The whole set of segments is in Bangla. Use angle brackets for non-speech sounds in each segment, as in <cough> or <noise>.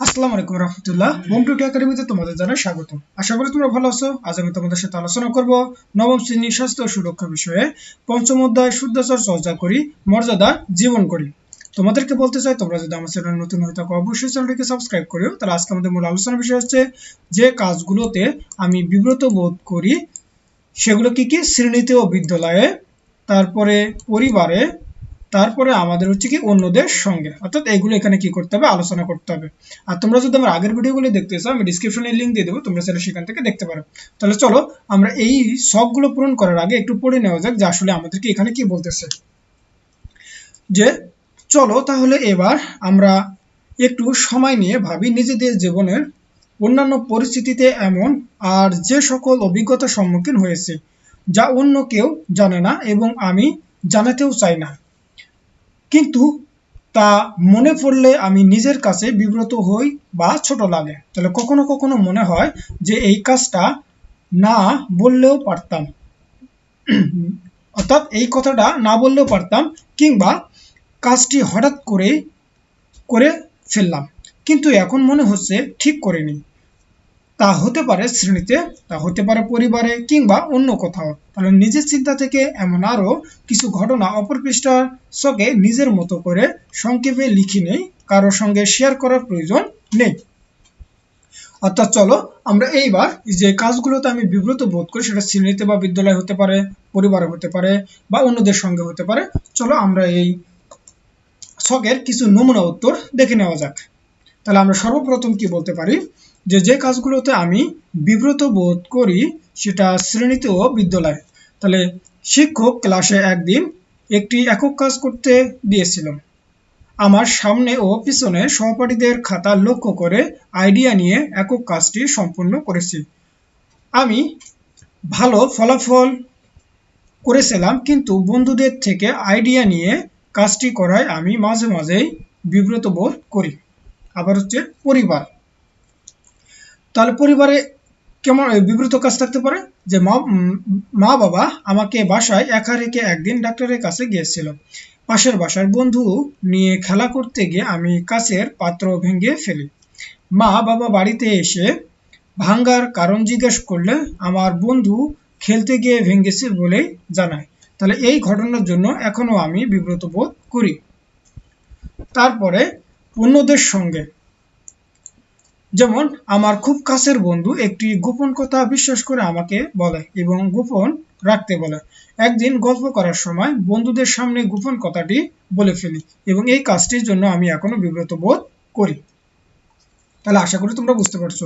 আসসালামু আলাইকুম রহমতুল্লাহ। হোম টুটি একাডেমিতে তোমাদের জানাই স্বাগত আশা করি তোমরা ভালো আছো। আজ আমি তোমাদের সাথে আলোচনা করব নবম শ্রেণি স্বাস্থ্য সুরক্ষা বিষয়ে। পঞ্চম অধ্যায় শুদ্ধাচার চর্চা করি, মর্যাদা জীবন করি। তোমাদেরকে বলতে চাই, তোমরা যদি আমার চ্যানেল নতুন হয়ে থাকো, অবশ্যই চ্যানেলটিকে সাবস্ক্রাইব করিও। তাহলে আজকে আমাদের মূল আলোচনার বিষয় হচ্ছে, যে কাজগুলোতে আমি বিব্রত বোধ করি, সেগুলো কি কি? শ্রেণীতে ও বিদ্যালয়ে, তারপরে পরিবারে তারপরে আমাদের হচ্ছে কি অন্যদের সঙ্গে। অর্থাৎ এগুলো এখানে কি করতে হবে? আলোচনা করতে হবে। আর তোমরা যদি আমার আগের ভিডিওগুলো দেখতে চাও, আমি ডিসক্রিপশনে লিঙ্ক দিয়ে দেবো, তোমরা সেটা সেখান থেকে দেখতে পারো। তাহলে চলো, আমরা এই সবগুলো পূরণ করার আগে একটু পড়ে নেওয়া যাক যে আসলে আমাদেরকে এখানে কি বলতেছে। যে, চলো তাহলে এবার আমরা একটু সময় নিয়ে ভাবি নিজেদের জীবনের অন্যান্য পরিস্থিতিতে এমন আর যে সকল অভিজ্ঞতার সম্মুখীন হয়েছে, যা অন্য কেউ জানে না এবং আমি জানাতেও চাই না। কিন্তু তা মনে পড়লে আমি নিজের কাছে বিব্রত হই বা ছোট লাগে। তাহলে কখনো কখনো মনে হয় যে এই কাজটা না বললেও পারতাম। <clears throat> অর্থাৎ এই কথাটা না বললেও পারতাম কিংবা কাজটি হঠাৎ করে করে ফেললাম। কিন্তু এখন মনে হচ্ছে ঠিক করে করিনি। তা হতে পারে শ্রেণীতে, তা হতে পারে পরিবারে কিংবা অন্য কোথাও। তাহলে নিজের চিন্তা থেকে এমন আরও কিছু ঘটনা অপর পৃষ্ঠার নিজের মতো করে সংক্ষেপে লিখি নেই, কারও সঙ্গে শেয়ার করার প্রয়োজন নেই। অর্থাৎ চলো, আমরা এইবার যে কাজগুলোতে আমি বিব্রত বোধ করি, সেটা শ্রেণীতে বা বিদ্যালয় হতে পারে, পরিবারে হতে পারে বা অন্যদের সঙ্গে হতে পারে, চলো আমরা এই ছকের কিছু নমুনা উত্তর দেখে নেওয়া যাক। তাহলে আমরা সর্বপ্রথম কি বলতে পারি? যে যে কাজগুলোতে আমি বিব্রত বোধ করি, সেটা শ্রেণীতে ও বিদ্যালয়। তাহলে শিক্ষক ক্লাসে একদিন একটি একক কাজ করতে দিয়েছিলাম আমার সামনে ও পিছনে সহপাঠীদের খাতা লক্ষ্য করে আইডিয়া নিয়ে একক কাজটি সম্পূর্ণ করেছি। আমি ভালো ফলাফল করেছিলাম, কিন্তু বন্ধুদের থেকে আইডিয়া নিয়ে কাজটি করায় আমি মাঝে মাঝেই বিব্রত বোধ করি। আবার হচ্ছে পরিবার। তাহলে পরিবারে কেমন বিব্রত কাজ থাকতে পারে? যে মা মা বাবা আমাকে বাসায় একা রেখে একদিন ডাক্তারের কাছে গিয়েছিল। পাশের বাসার বন্ধু নিয়ে খেলা করতে গিয়ে আমি কাছের পাত্র ভেঙে ফেলি। মা বাবা বাড়িতে এসে ভাঙ্গার কারণ জিজ্ঞেস করলে আমার বন্ধু খেলতে গিয়ে ভেঙেছে বলেই জানায়। তাহলে এই ঘটনার জন্য এখনও আমি বিব্রত বোধ করি। তারপরে অন্যদের সঙ্গে যেমন, আমার খুব কাছের বন্ধু একটি গোপন কথা বিশ্বাস করে আমাকে বলে এবং গোপন রাখতে বলে। একদিন গল্প করার সময় বন্ধুদের সামনে গোপন কথাটি বলে ফেলি এবং এই কাজটির জন্য আমি এখনও বিব্রত বোধ করি। তাহলে আশা করি তোমরা বুঝতে পারছ।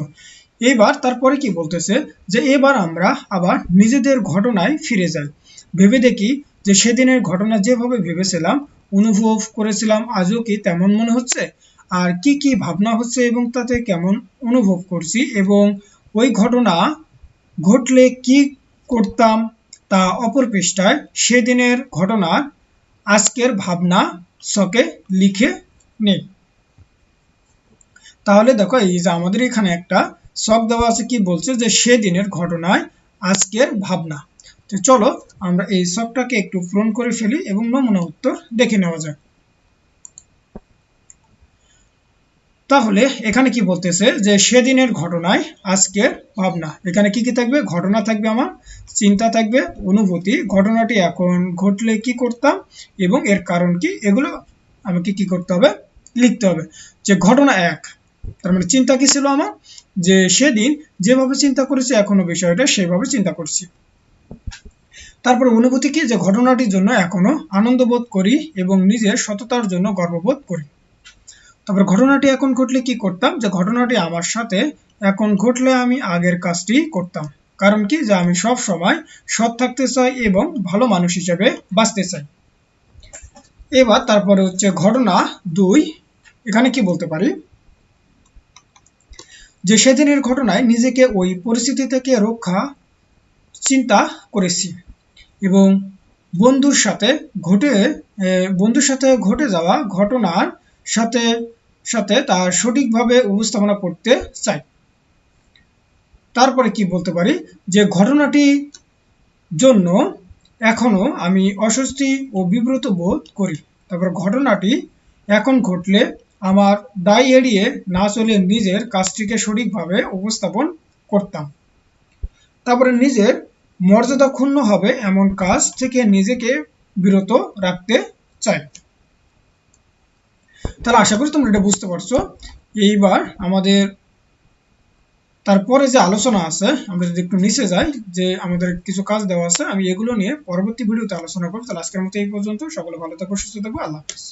এবার তারপরে কি বলতেছে? যে এবার আমরা আবার নিজেদের ঘটনায় ফিরে যাই। ভেবে দেখি যে সেদিনের ঘটনা যেভাবে ভেবেছিলাম, অনুভব করেছিলাম, আজও কি তেমন মনে হচ্ছে? আর কি কি ভাবনা হচ্ছে এবং তাতে কেমন অনুভব করছি এবং ওই ঘটনা ঘটলে কি করতাম তা অপর পৃষ্ঠায় সেদিনের ঘটনার আজকের ভাবনা সকে লিখে নেই। তাহলে দেখো, এই যে আমাদের এখানে একটা শখ দেওয়া আছে কি বলছে যে সেদিনের ঘটনায় আজকের ভাবনা। তো চলো আমরা এই শখটাকে একটু পূরণ করে ফেলি এবং নমুনা উত্তর দেখে নেওয়া যাক। তাহলে এখানে কি বলতেছে যে সেদিনের ঘটনায় আজকের ভাবনা। এখানে কি কি থাকবে? ঘটনা থাকবে আমার, চিন্তা থাকবে, অনুভূতি। ঘটনাটি এখন ঘটলে কি করতাম এবং এর কারণ কি? এগুলো আমাকে কি করতে হবে? লিখতে হবে। যে ঘটনা এক, তার মানে চিন্তা কি ছিল আমার? যে সেদিন যেভাবে চিন্তা করেছি, এখনও বিষয়টা সেভাবে চিন্তা করছি। তারপরে অনুভূতি কি? যে ঘটনাটির জন্য এখনও আনন্দ বোধ করি এবং নিজের সততার জন্য গর্ববোধ করি। তারপর ঘটনাটি এখন ঘটলে কি করতাম? যে ঘটনাটি আমার সাথে এখন ঘটলে আমি আগের কাজটি করতাম। কারণ কি? যে আমি সব সময় সৎ থাকতে চাই এবং ভালো মানুষ হিসেবে বাঁচতে চাই। এবার তারপরে হচ্ছে ঘটনা দুই। এখানে কি বলতে পারি? যে সেদিনের ঘটনায় নিজেকে ওই পরিস্থিতি থেকে রক্ষা চিন্তা করেছি এবং বন্ধুর সাথে ঘটে বন্ধুর সাথে ঘটে যাওয়া ঘটনার সাথে সাথে তা সঠিকভাবে উপস্থাপনা করতে চাই। তারপরে কি বলতে পারি? যে ঘটনাটি জন্য এখনও আমি অস্বস্তি ও বিব্রত বোধ করি। তারপর ঘটনাটি এখন ঘটলে আমার দায় এড়িয়ে না চলে নিজের কাজটিকে সঠিকভাবে উপস্থাপন করতাম। তারপরে নিজের মর্যাদা ক্ষুণ্ণ হবে এমন কাজ থেকে নিজেকে বিরত রাখতে চাই। তাহলে আশা করি তোমরা এটা বুঝতে পারছ। এইবার আমাদের তারপরে যে আলোচনা আছে, আমরা যদি একটু নিচে যাই, যে আমাদের কিছু কাজ দেওয়া আছে, আমি এগুলো নিয়ে পরবর্তী ভিডিওতে আলোচনা করব। তাহলে আজকের মতো এই পর্যন্ত। সকলে ভালো থাকব সুস্থ থাকব আল্লাহ হাফিজ।